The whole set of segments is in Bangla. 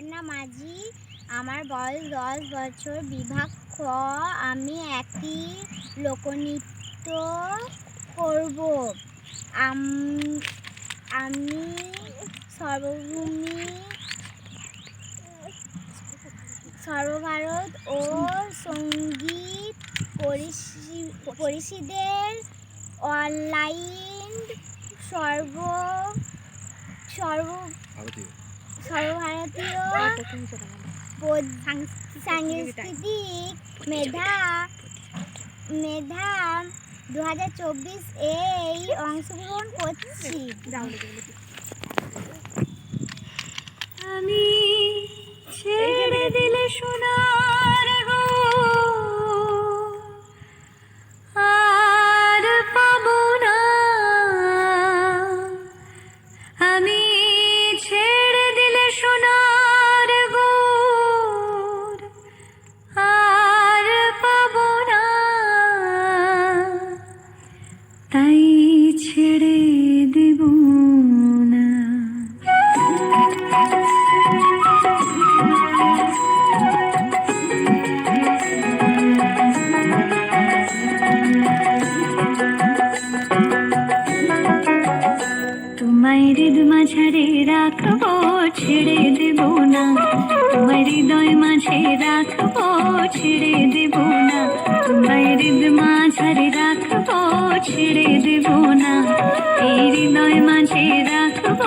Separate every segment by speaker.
Speaker 1: ঝর্ণা মাঝি? আমার বয়স দশ বছর, বিভাগ খ, আমি একটি লোকনৃত্য করব। আমি সর্বভূমি, সর্বভারত ও সংগীত পরিষি- পরিষদের অনলাইন সর্ব সর্ব সর্বভারতীয় সাংস্কৃতিক মেধা মেধা দু হাজার চব্বিশ এই অংশগ্রহণ করছি।
Speaker 2: আমি ছেড়ে দিলে সোনার ছেড়ে দেব না। তোমায় হৃদ মাঝারে রাখব, ছেড়ে দেব না। তোমায় হৃদয় মাঝে রাখব, ছেড়ে দেব না। ছেড়ে দেব না। এই হৃদয় মাঝে রাখব,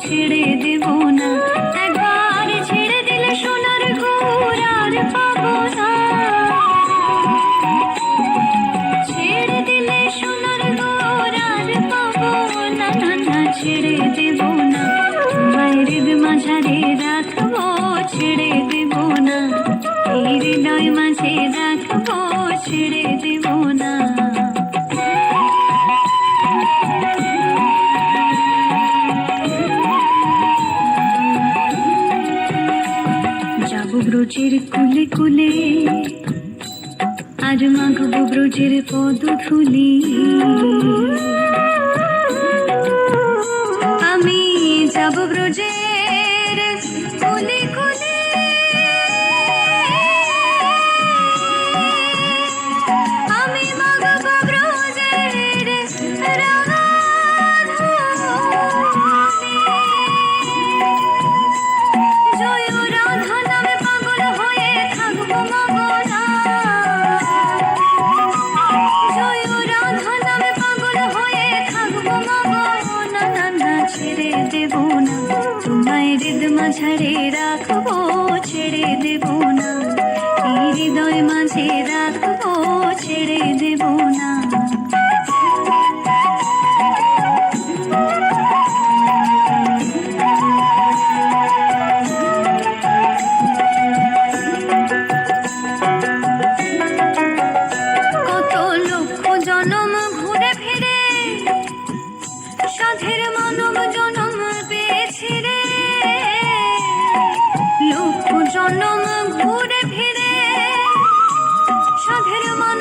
Speaker 2: ছেড়ে দেব না। একবার ছেড়ে দিলে সোনার পাবো না। ছেড়ে না। দেব না। ছেড়ে দেব না। ছেড়ে কুলে আজ মাঘ ব্রজের পদ ধুলি মাঝারে রাখব।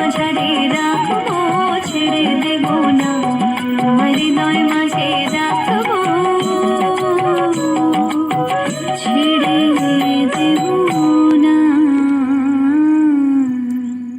Speaker 2: 彻确定